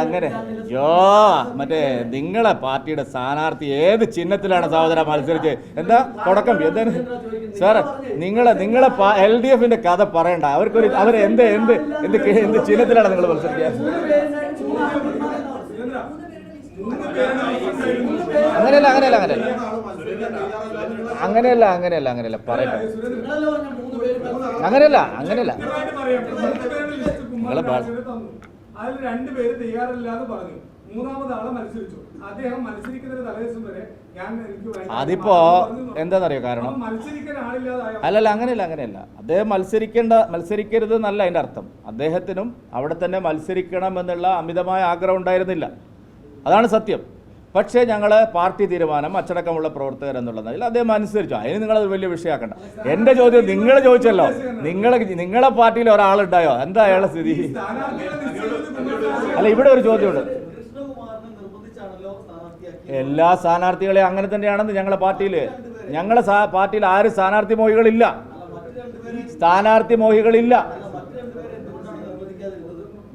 അങ്ങനെ. യോ മറ്റേ നിങ്ങളെ പാർട്ടിയുടെ സ്ഥാനാർത്ഥി ഏത് ചിഹ്നത്തിലാണ് സഹോദര മത്സരിച്ച് എന്താ തുടക്കം? എന്താണ്? സാർ നിങ്ങളെ നിങ്ങളെ എൽ ഡി എഫിന്റെ കഥ പറയണ്ട. അവർക്കൊരു അവർ എന്ത് എന്ത് എന്ത് എന്ത് ചിഹ്നത്തിലാണ് നിങ്ങൾ മത്സരിക്കുക? അങ്ങനെയല്ല അങ്ങനെയല്ല അങ്ങനെയല്ല. അങ്ങനെയല്ല അങ്ങനെയല്ല അങ്ങനെയല്ല. പറയട്ടെ. അങ്ങനെയല്ല അങ്ങനെയല്ല. നിങ്ങളെ ഭാഷ അതിൽ രണ്ടുപേര് തയ്യാറില്ല എന്ന് പറഞ്ഞു. മൂന്നാമത് ആളെ മത്സരിച്ചു. അദ്ദേഹം മത്സരിക്കുന്നതിന് തലേദിവസം വരെ ഞാൻ എനിക്ക് വേണ്ട അതിപ്പോ എന്താന്നറിയോ എന്താണെന്നറിയോ കാരണം അല്ലല്ല അങ്ങനെയല്ല അങ്ങനെയല്ല. അദ്ദേഹം മത്സരിക്കേണ്ട മത്സരിക്കരുത് എന്നല്ല അതിന്റെ അർത്ഥം. അദ്ദേഹത്തിനും അവിടെ തന്നെ മത്സരിക്കണം എന്നുള്ള അമിതമായ ആഗ്രഹം ഉണ്ടായിരുന്നില്ല. അതാണ് സത്യം. പക്ഷേ ഞങ്ങൾ പാർട്ടി തീരുമാനം അച്ചടക്കമുള്ള പ്രവർത്തകർ എന്നുള്ളതിൽ അദ്ദേഹം അനുസരിച്ചു. അതിന് നിങ്ങളത് വലിയ വിഷയമാക്കണ്ട. എന്റെ ചോദ്യം നിങ്ങൾ ചോദിച്ചല്ലോ. നിങ്ങൾ നിങ്ങളെ പാർട്ടിയിൽ ഒരാളുണ്ടായോ? എന്താ അയാളെ സ്ഥിതി. അല്ല ഇവിടെ ഒരു ചോദ്യമുണ്ട്. എല്ലാ സ്ഥാനാർത്ഥികളെയും അങ്ങനെ തന്നെയാണെന്ന് ഞങ്ങളെ പാർട്ടിയിൽ ഞങ്ങളെ പാർട്ടിയിൽ ആരും സ്ഥാനാർത്ഥി മോഹികളില്ല. സ്ഥാനാർത്ഥി മോഹികളില്ല.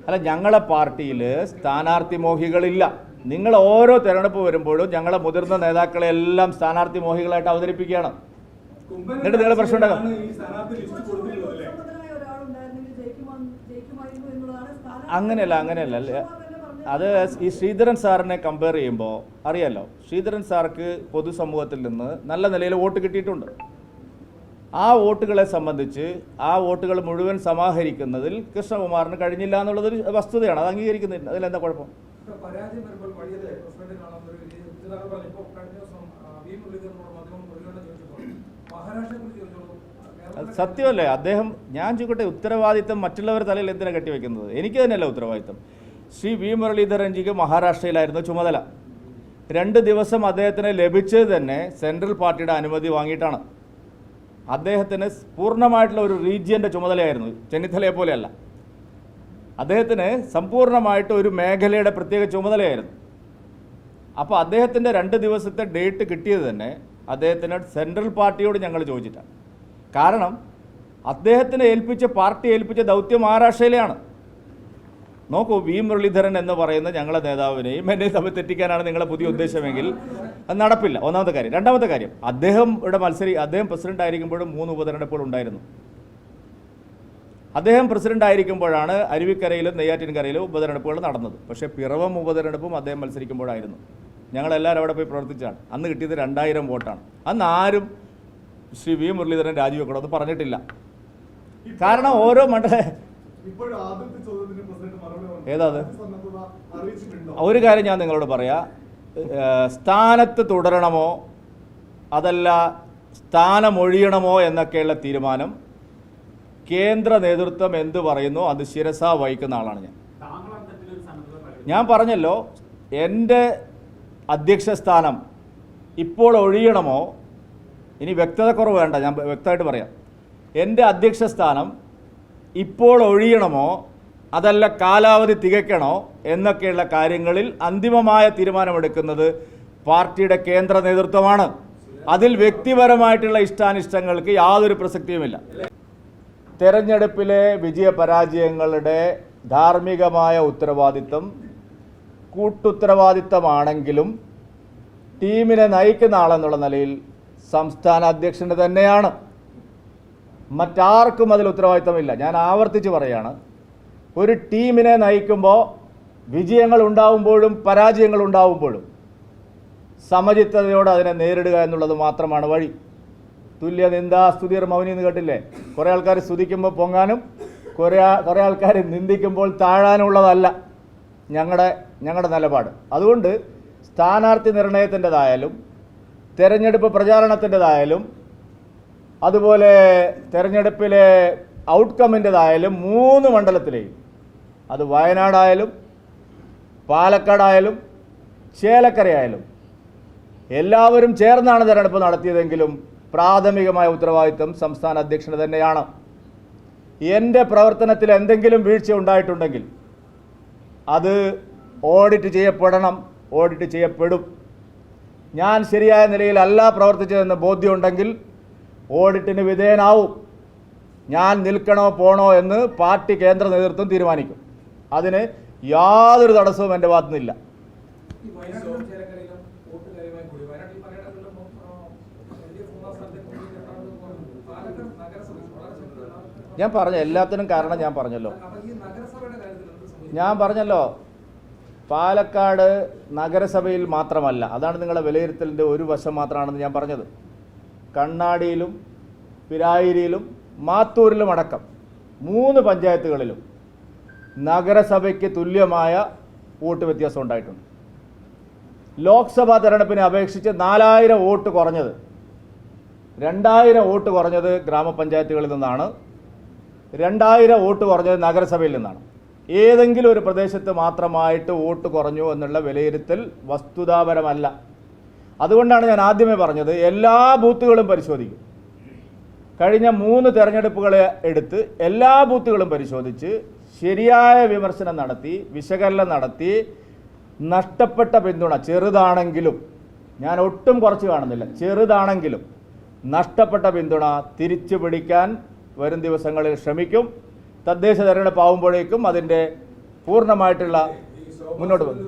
അല്ല ഞങ്ങളെ പാർട്ടിയിൽ സ്ഥാനാർത്ഥി മോഹികളില്ല. നിങ്ങൾ ഓരോ തെരഞ്ഞെടുപ്പ് വരുമ്പോഴും ഞങ്ങളെ മുതിർന്ന നേതാക്കളെ എല്ലാം സ്ഥാനാർത്ഥി മോഹികളായിട്ട് അവതരിപ്പിക്കുകയാണ്. എന്നിട്ട് നിങ്ങൾ പ്രശ്നം അങ്ങനെയല്ല അങ്ങനെയല്ല. അത് ഈ ശ്രീധരൻ സാറിനെ കമ്പയർ ചെയ്യുമ്പോൾ അറിയാലോ ശ്രീധരൻ സാർക്ക് പൊതുസമൂഹത്തിൽ നിന്ന് നല്ല നിലയിൽ വോട്ട് കിട്ടിയിട്ടുണ്ട്. ആ വോട്ടുകളെ സംബന്ധിച്ച് ആ വോട്ടുകൾ മുഴുവൻ സമാഹരിക്കുന്നതിൽ കൃഷ്ണകുമാറിന് കഴിഞ്ഞില്ല എന്നുള്ളതൊരു വസ്തുതയാണ്. അത് അംഗീകരിക്കുന്നില്ല. അതിലെന്താ കുഴപ്പം? പരാജയം വരുമ്പോൾ വഴിയല്ലേ? പ്രസിഡന്റ് കാണാവുന്ന ഒരു രീതി. ഉചിതമാണ് പറഞ്ഞു. ഇപ്പൊ കഴിഞ്ഞ ദിവസം വി മുരളീധരനോട് മാധ്യമം മുരളീധരനെ ചോദിച്ചപ്പോൾ മഹാരാഷ്ട്രയെ ചോദിച്ചോളൂ സത്യമല്ലേ? അദ്ദേഹം ഞാൻ ചോദിക്കട്ടെ ഉത്തരവാദിത്തം മറ്റുള്ളവർ തലയിൽ എന്തിനാണ് കെട്ടിവെക്കുന്നത്? എനിക്ക് തന്നെയല്ല ഉത്തരവാദിത്തം. ശ്രീ വി മുരളീധരൻജിക്ക് മഹാരാഷ്ട്രയിലായിരുന്നു ചുമതല. രണ്ട് ദിവസം അദ്ദേഹത്തിന് ലഭിച്ചത് തന്നെ സെൻട്രൽ പാർട്ടിയുടെ അനുമതി വാങ്ങിയിട്ടാണ്. അദ്ദേഹത്തിന് പൂർണമായിട്ടുള്ള ഒരു റീജിയന്റെ ചുമതലയായിരുന്നു. ചെന്നിത്തലയെ പോലെയല്ല. അദ്ദേഹത്തിന് സമ്പൂർണമായിട്ട് ഒരു മേഖലയുടെ പ്രത്യേക ചുമതലയായിരുന്നു. അപ്പോൾ അദ്ദേഹത്തിന്റെ രണ്ട് ദിവസത്തെ ഡേറ്റ് കിട്ടിയത് തന്നെ അദ്ദേഹത്തിന് സെൻട്രൽ പാർട്ടിയോട് ഞങ്ങൾ ചോദിച്ചിട്ടാണ്. കാരണം അദ്ദേഹത്തിനെ ഏൽപ്പിച്ച പാർട്ടി ഏൽപ്പിച്ച ദൗത്യം മഹാരാഷ്ട്രയിലെയാണ്. നോക്കൂ വി മുരളീധരൻ എന്ന് പറയുന്ന ഞങ്ങളെ നേതാവിനെയും എന്നെ തമ്മിൽ തെറ്റിക്കാനാണ് നിങ്ങളുടെ പുതിയ ഉദ്ദേശമെങ്കിൽ അത് നടപ്പില്ല. ഒന്നാമത്തെ കാര്യം. രണ്ടാമത്തെ കാര്യം അദ്ദേഹം ഇവിടെ മത്സരി അദ്ദേഹം പ്രസിഡന്റ് ആയിരിക്കുമ്പോഴും മൂന്ന് ഉപതെരഞ്ഞെടുപ്പുകൾ ഉണ്ടായിരുന്നു. അദ്ദേഹം പ്രസിഡന്റ് ആയിരിക്കുമ്പോഴാണ് അരുവിക്കരയിലും നെയ്യാറ്റിൻകരയിലും ഉപതെരഞ്ഞെടുപ്പുകൾ നടന്നത്. പക്ഷേ പിറവം ഉപതെരഞ്ഞെടുപ്പും അദ്ദേഹം മത്സരിക്കുമ്പോഴായിരുന്നു. ഞങ്ങളെല്ലാവരും അവിടെ പോയി പ്രവർത്തിച്ചാണ് അന്ന് കിട്ടിയത് രണ്ടായിരം വോട്ടാണ്. അന്ന് ആരും ശ്രീ വി മുരളീധരൻ രാജിവെക്കണമെന്ന് പറഞ്ഞിട്ടില്ല. കാരണം ഓരോ മണ്ഡല ഏതാത് അത്? ഒരു കാര്യം ഞാൻ നിങ്ങളോട് പറയാം. സ്ഥാനത്ത് തുടരണമോ അതല്ല സ്ഥാനമൊഴിയണമോ എന്നൊക്കെയുള്ള തീരുമാനം കേന്ദ്ര നേതൃത്വം എന്ത് പറയുന്നു അത് ശിരസ വഹിക്കുന്ന ആളാണ് ഞാൻ. ഞാൻ പറഞ്ഞല്ലോ എന്റെ അധ്യക്ഷ സ്ഥാനം ഇപ്പോൾ ഒഴിയണമോ? ഇനി വ്യക്തത കുറവ് വേണ്ട ഞാൻ വ്യക്തമായിട്ട് പറയാം. എന്റെ അധ്യക്ഷ സ്ഥാനം ഇപ്പോൾ ഒഴിയണമോ? അതല്ല കാലാവധി തികയ്ക്കണോ? എന്നൊക്കെയുള്ള കാര്യങ്ങളിൽ അന്തിമമായ തീരുമാനമെടുക്കുന്നത് പാർട്ടിയുടെ കേന്ദ്ര നേതൃത്വമാണ്. അതിൽ വ്യക്തിപരമായിട്ടുള്ള ഇഷ്ടാനിഷ്ടങ്ങൾക്ക് യാതൊരു പ്രസക്തിയുമില്ല. തെരഞ്ഞെടുപ്പിലെ വിജയപരാജയങ്ങളുടെ ധാർമ്മികമായ ഉത്തരവാദിത്തം കൂട്ടുത്തരവാദിത്തമാണെങ്കിലും ടീമിനെ നയിക്കുന്ന ആളെന്നുള്ള നിലയിൽ സംസ്ഥാന അധ്യക്ഷന് തന്നെയാണ്. മറ്റാർക്കും അതിൽ ഉത്തരവാദിത്തമില്ല ഞാൻ ആവർത്തിച്ച് പറയാണ്. ഒരു ടീമിനെ നയിക്കുമ്പോൾ വിജയങ്ങൾ ഉണ്ടാവുമ്പോഴും പരാജയങ്ങൾ ഉണ്ടാവുമ്പോഴും സമചിത്തതയോടെ അതിനെ നേരിടുക എന്നുള്ളത് മാത്രമാണ് വഴി. തുല്യ നിന്ദാ സ്തുതിർ മൗനി എന്ന് കേട്ടില്ലേ? കുറേ ആൾക്കാർ സ്തുതിക്കുമ്പോൾ പൊങ്ങാനും കുറേ കുറേ ആൾക്കാർ നിന്ദിക്കുമ്പോൾ താഴാനുള്ളതല്ല ഞങ്ങളുടെ ഞങ്ങളുടെ നിലപാട്. അതുകൊണ്ട് സ്ഥാനാർത്ഥി നിർണയത്തിന്റെതായാലും തെരഞ്ഞെടുപ്പ് പ്രചാരണത്തിന്റെതായാലും അതുപോലെ തെരഞ്ഞെടുപ്പിലെ ഔട്ട്കമ്മിന്റെതായാലും മൂന്ന് മണ്ഡലത്തിലെയും അത് വയനാടായാലും പാലക്കാടായാലും ചേലക്കരയായാലും എല്ലാവരും ചേർന്നാണ് തെരഞ്ഞെടുപ്പ് നടത്തിയതെങ്കിലും പ്രാഥമികമായ ഉത്തരവാദിത്വം സംസ്ഥാന അധ്യക്ഷന് തന്നെയാണ്. എന്റെ പ്രവർത്തനത്തിൽ എന്തെങ്കിലും വീഴ്ച ഉണ്ടായിട്ടുണ്ടെങ്കിൽ അത് ഓഡിറ്റ് ചെയ്യപ്പെടണം ഓഡിറ്റ് ചെയ്യപ്പെടും. ഞാൻ ശരിയായ നിലയിലല്ല പ്രവർത്തിച്ചതെന്ന് ബോധ്യമുണ്ടെങ്കിൽ ഓഡിറ്റിന് വിധേയനാവും. ഞാൻ നിൽക്കണോ പോണോ എന്ന് പാർട്ടി കേന്ദ്ര നേതൃത്വം തീരുമാനിക്കും. അതിന് യാതൊരു തടസ്സവും എന്റെ ഭാഗത്തുനിന്നില്ല. ഞാൻ പറഞ്ഞ എല്ലാത്തിനും കാരണം ഞാൻ പറഞ്ഞല്ലോ. ഞാൻ പറഞ്ഞല്ലോ പാലക്കാട് നഗരസഭയിൽ മാത്രമല്ല അതാണ് നിങ്ങളുടെ വിലയിരുത്തലിന്റെ ഒരു വശം മാത്രമാണെന്ന് ഞാൻ പറഞ്ഞത്. കണ്ണാടിയിലും പിരായിരിയിലും മാത്തൂരിലും അടക്കം മൂന്ന് പഞ്ചായത്തുകളിലും നഗരസഭയ്ക്ക് തുല്യമായ വോട്ട് വ്യത്യാസം ഉണ്ടായിട്ടുണ്ട്. ലോക്സഭാ തെരഞ്ഞെടുപ്പിനെ അപേക്ഷിച്ച് നാലായിരം വോട്ട് കുറഞ്ഞത് രണ്ടായിരം വോട്ട് കുറഞ്ഞത് ഗ്രാമപഞ്ചായത്തുകളിൽ നിന്നാണ് രണ്ടായിരം വോട്ട് കുറഞ്ഞത് നഗരസഭയിൽ നിന്നാണ്. ഏതെങ്കിലും ഒരു പ്രദേശത്ത് മാത്രമായിട്ട് വോട്ട് കുറഞ്ഞു എന്നുള്ള വിലയിരുത്തൽ വസ്തുതാപരമല്ല. അതുകൊണ്ടാണ് ഞാൻ ആദ്യമേ പറഞ്ഞത് എല്ലാ ബൂത്തുകളും പരിശോധിക്കും. കഴിഞ്ഞ മൂന്ന് തെരഞ്ഞെടുപ്പുകളെ എടുത്ത് എല്ലാ ബൂത്തുകളും പരിശോധിച്ച് ശരിയായ വിമർശനം നടത്തി വിശകലനം നടത്തി നഷ്ടപ്പെട്ട പിന്തുണ ചെറുതാണെങ്കിലും ഞാൻ ഒട്ടും കുറച്ച് കാണുന്നില്ല ചെറുതാണെങ്കിലും നഷ്ടപ്പെട്ട പിന്തുണ തിരിച്ചു പിടിക്കാൻ വരും ദിവസങ്ങളിൽ ശ്രമിക്കും തദ്ദേശ തെരഞ്ഞെടുപ്പ് ആവുമ്പോഴേക്കും അതിന്റെ പൂർണമായിട്ടുള്ള മുന്നോട്ട് വന്നു